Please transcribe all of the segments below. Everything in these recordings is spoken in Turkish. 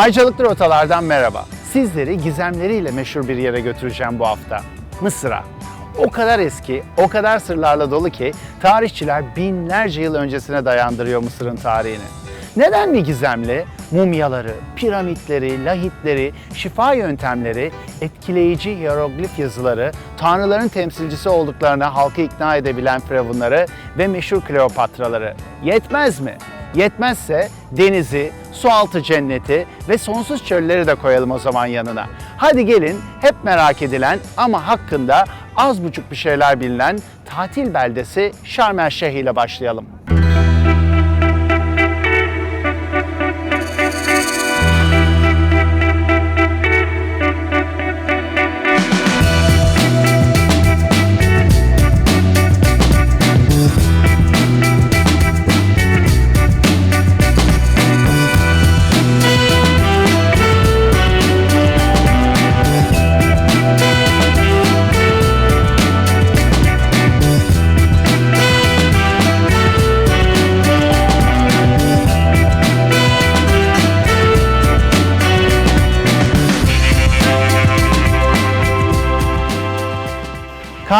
Ayçalıklı rotalardan merhaba. Sizleri gizemleriyle meşhur bir yere götüreceğim bu hafta. Mısır'a. O kadar eski, o kadar sırlarla dolu ki tarihçiler binlerce yıl öncesine dayandırıyor Mısır'ın tarihini. Neden mi gizemli? Mumyaları, piramitleri, lahitleri, şifa yöntemleri, etkileyici hieroglif yazıları, tanrıların temsilcisi olduklarına halkı ikna edebilen firavunları ve meşhur Kleopatraları. Yetmez mi? Yetmezse denizi, sualtı cenneti ve sonsuz çölleri de koyalım o zaman yanına. Hadi gelin hep merak edilen ama hakkında az buçuk bir şeyler bilinen tatil beldesi Şarm El Şeyh ile başlayalım.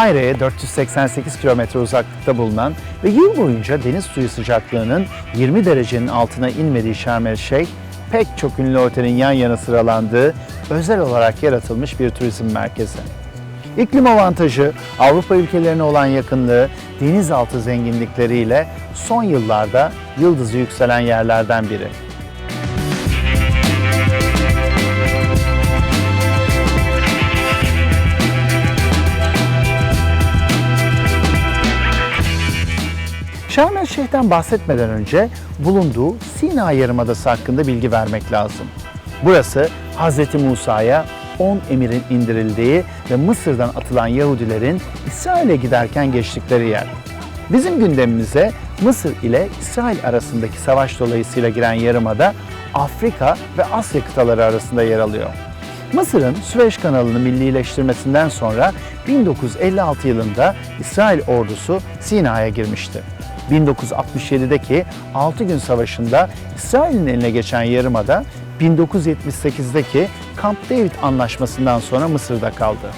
Kahire'ye 488 kilometre uzaklıkta bulunan ve yıl boyunca deniz suyu sıcaklığının 20 derecenin altına inmediği Şarm El Şeyh, pek çok ünlü otelin yan yana sıralandığı özel olarak yaratılmış bir turizm merkezi. İklim avantajı, Avrupa ülkelerine olan yakınlığı, denizaltı zenginlikleriyle son yıllarda yıldızı yükselen yerlerden biri. Şeyh'ten bahsetmeden önce bulunduğu Sina Yarımadası hakkında bilgi vermek lazım. Burası Hz. Musa'ya 10 emirin indirildiği ve Mısır'dan atılan Yahudilerin İsrail'e giderken geçtikleri yer. Bizim gündemimize Mısır ile İsrail arasındaki savaş dolayısıyla giren yarımada Afrika ve Asya kıtaları arasında yer alıyor. Mısır'ın Süveyş kanalını millileştirmesinden sonra 1956 yılında İsrail ordusu Sina'ya girmişti. 1967'deki 6 gün savaşında İsrail'in eline geçen yarımada 1978'deki Camp David anlaşmasından sonra Mısır'da kaldı.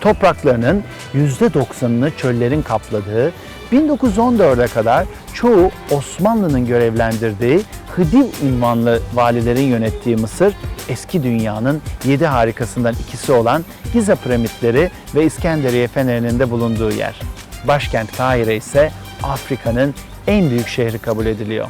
Topraklarının %90'ını çöllerin kapladığı, 1914'e kadar çoğu Osmanlı'nın görevlendirdiği Hıdiv unvanlı valilerin yönettiği Mısır, eski dünyanın yedi harikasından ikisi olan Giza piramitleri ve İskenderiye fenerinin de bulunduğu yer. Başkent Kahire ise Afrika'nın en büyük şehri kabul ediliyor.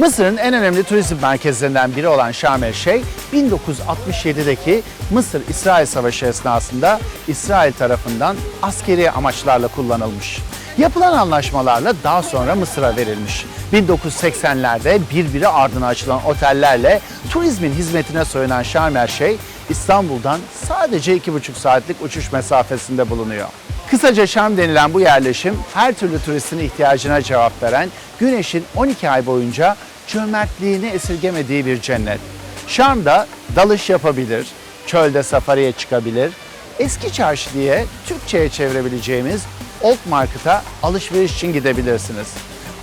Mısır'ın en önemli turizm merkezlerinden biri olan Şarm El Şeyh, 1967'deki Mısır-İsrail Savaşı esnasında İsrail tarafından askeri amaçlarla kullanılmış. Yapılan anlaşmalarla daha sonra Mısır'a verilmiş. 1980'lerde birbiri ardına açılan otellerle turizmin hizmetine soyunan Şarm El İstanbul'dan sadece 2,5 saatlik uçuş mesafesinde bulunuyor. Kısaca Şam denilen bu yerleşim her türlü turistin ihtiyacına cevap veren, güneşin 12 ay boyunca cömertliğini esirgemediği bir cennet. Şam'da dalış yapabilir, çölde safariye çıkabilir, eski çarşı diye Türkçe'ye çevirebileceğimiz Old Market'a alışveriş için gidebilirsiniz.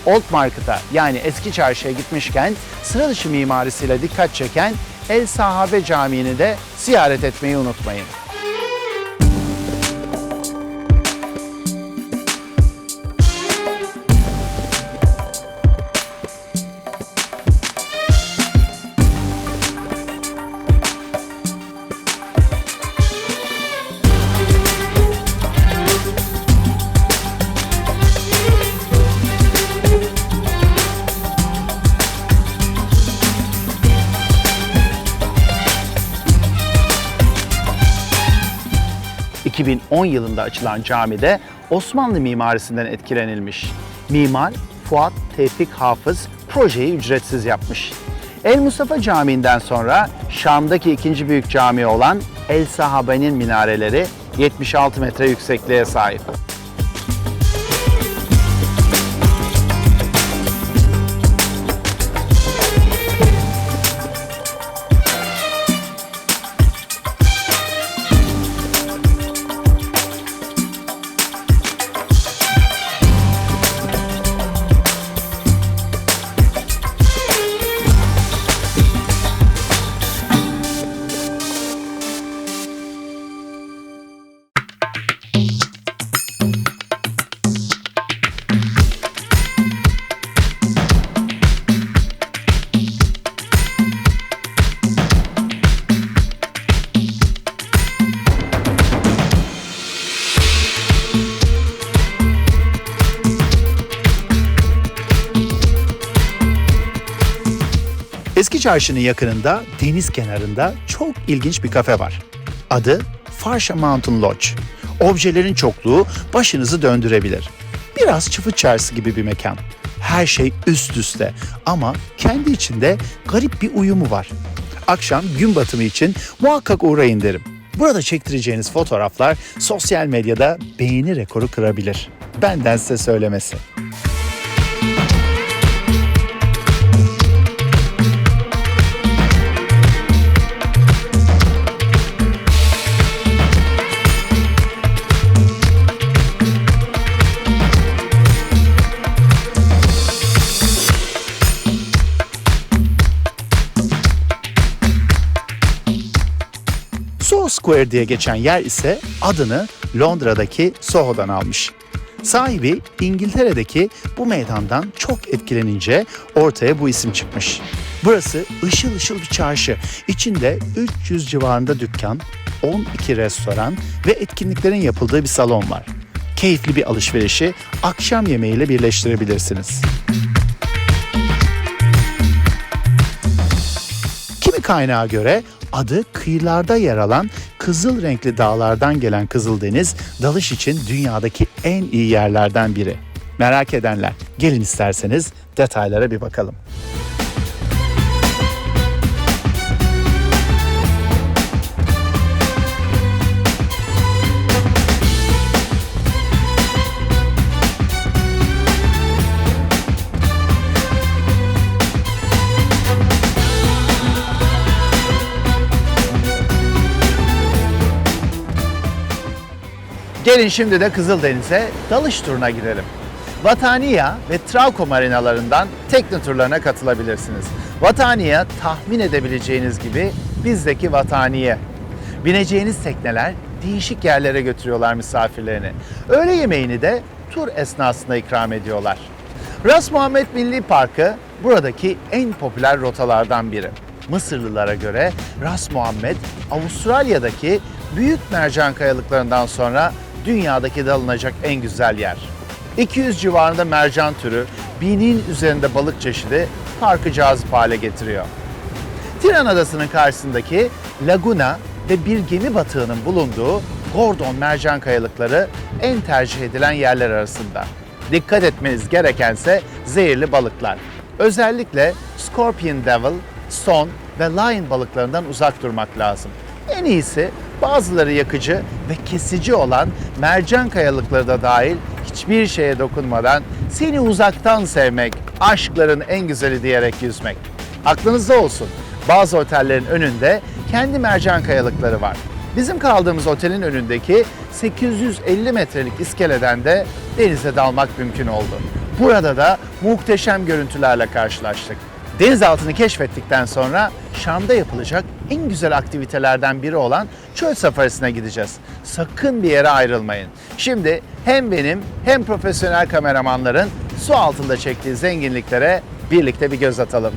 Old Market'a yani eski çarşıya gitmişken sıra dışı mimarisiyle dikkat çeken El Sahabe Camii'ni de ziyaret etmeyi unutmayın. ...2010 yılında açılan camide Osmanlı mimarisinden etkilenilmiş. Mimar Fuat Tevfik Hafız projeyi ücretsiz yapmış. El Mustafa Camii'nden sonra Şam'daki ikinci büyük cami olan El Sahabe'nin minareleri 76 metre yüksekliğe sahip. Eski çarşının yakınında deniz kenarında çok ilginç bir kafe var. Adı Farsha Mountain Lodge. Objelerin çokluğu başınızı döndürebilir. Biraz çıfıt çarşısı gibi bir mekan. Her şey üst üste ama kendi içinde garip bir uyumu var. Akşam gün batımı için muhakkak uğrayın derim. Burada çektireceğiniz fotoğraflar sosyal medyada beğeni rekoru kırabilir. Benden size söylemesi. Square diye geçen yer ise adını Londra'daki Soho'dan almış. Sahibi İngiltere'deki bu meydandan çok etkilenince ortaya bu isim çıkmış. Burası ışıl ışıl bir çarşı. İçinde 300 civarında dükkan, 12 restoran ve etkinliklerin yapıldığı bir salon var. Keyifli bir alışverişi akşam yemeğiyle birleştirebilirsiniz. Kimi kaynağa göre adı kıyılarda yer alan kızıl renkli dağlardan gelen Kızıldeniz dalış için dünyadaki en iyi yerlerden biri. Merak edenler gelin isterseniz detaylara bir bakalım. Gelin şimdi de Kızıldeniz'e dalış turuna gidelim. Vataniya ve Trauco marinalarından tekne turlarına katılabilirsiniz. Vataniya tahmin edebileceğiniz gibi bizdeki Vataniye. Bineceğiniz tekneler değişik yerlere götürüyorlar misafirlerini. Öğle yemeğini de tur esnasında ikram ediyorlar. Ras Muhammed Milli Parkı buradaki en popüler rotalardan biri. Mısırlılara göre Ras Muhammed Avustralya'daki büyük mercan kayalıklarından sonra dünyadaki dalınacak en güzel yer. 200 civarında mercan türü, binin üzerinde balık çeşidi parkı cazip hale getiriyor. Tiran Adası'nın karşısındaki Laguna ve bir gemi batığının bulunduğu Gordon mercan kayalıkları en tercih edilen yerler arasında. Dikkat etmeniz gerekense zehirli balıklar. Özellikle Scorpion Devil, Stone ve Lion balıklarından uzak durmak lazım. En iyisi bazıları yakıcı ve kesici olan mercan kayalıkları da dahil hiçbir şeye dokunmadan seni uzaktan sevmek, aşkların en güzeli diyerek yüzmek. Aklınızda olsun. Bazı otellerin önünde kendi mercan kayalıkları var. Bizim kaldığımız otelin önündeki 850 metrelik iskeleden de denize dalmak mümkün oldu. Burada da muhteşem görüntülerle karşılaştık. Denizaltını keşfettikten sonra Şam'da yapılacak en güzel aktivitelerden biri olan çöl safarisine gideceğiz. Sakın bir yere ayrılmayın. Şimdi hem benim hem profesyonel kameramanların su altında çektiği zenginliklere birlikte bir göz atalım.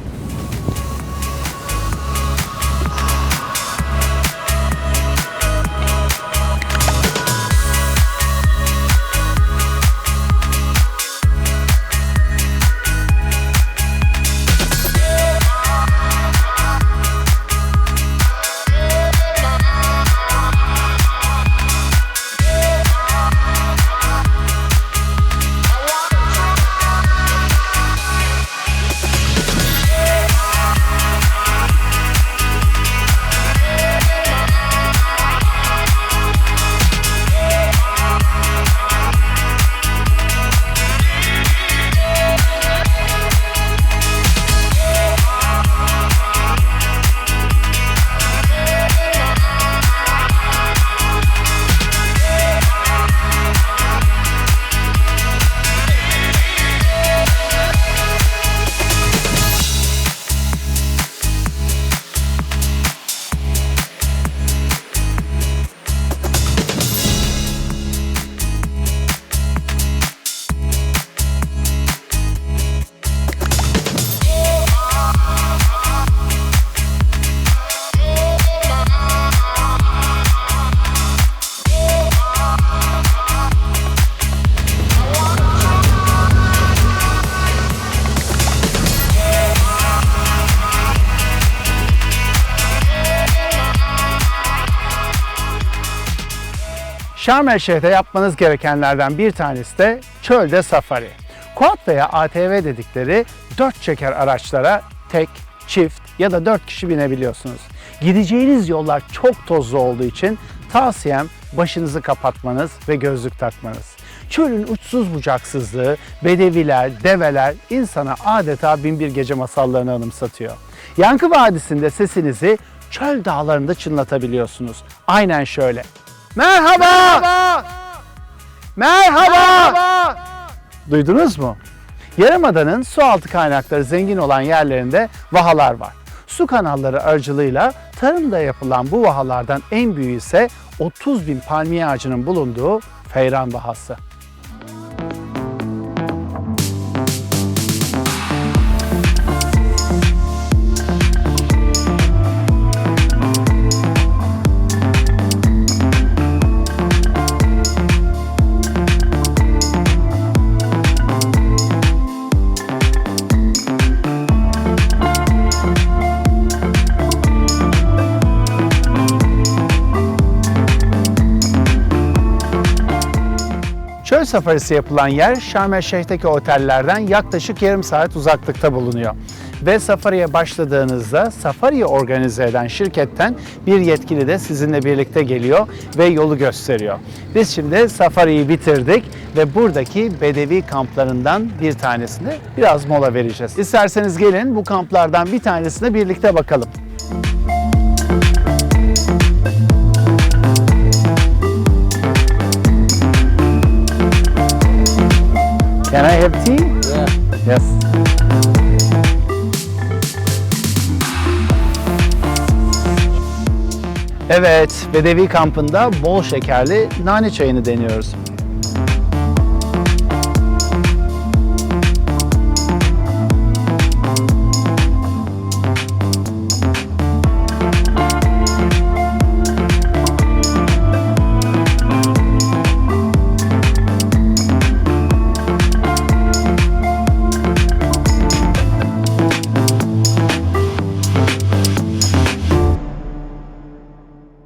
Şarm El Şeyh'te yapmanız gerekenlerden bir tanesi de çölde safari. Quad veya ATV dedikleri dört çeker araçlara tek, çift ya da dört kişi binebiliyorsunuz. Gideceğiniz yollar çok tozlu olduğu için tavsiyem başınızı kapatmanız ve gözlük takmanız. Çölün uçsuz bucaksızlığı, bedeviler, develer insana adeta binbir gece masallarını anımsatıyor. Yankı Vadisi'nde sesinizi çöl dağlarında çınlatabiliyorsunuz. Aynen şöyle. Merhaba! Merhaba! Duydunuz mu? Yarımada'nın su altı kaynakları zengin olan yerlerinde vahalar var. Su kanalları aracılığıyla tarımda yapılan bu vahalardan en büyüğü ise 30 bin palmiye ağacının bulunduğu Feyran Vahası. Safarisi yapılan yer Şarm El Şeyh'teki otellerden yaklaşık yarım saat uzaklıkta bulunuyor. Ve safariye başladığınızda safariyi organize eden şirketten bir yetkili de sizinle birlikte geliyor ve yolu gösteriyor. Biz şimdi safariyi bitirdik ve buradaki bedevi kamplarından bir tanesinde biraz mola vereceğiz. İsterseniz gelin bu kamplardan bir tanesine birlikte bakalım. Can I have tea? Yes. Evet, Bedevi kampında bol şekerli nane çayını deniyoruz.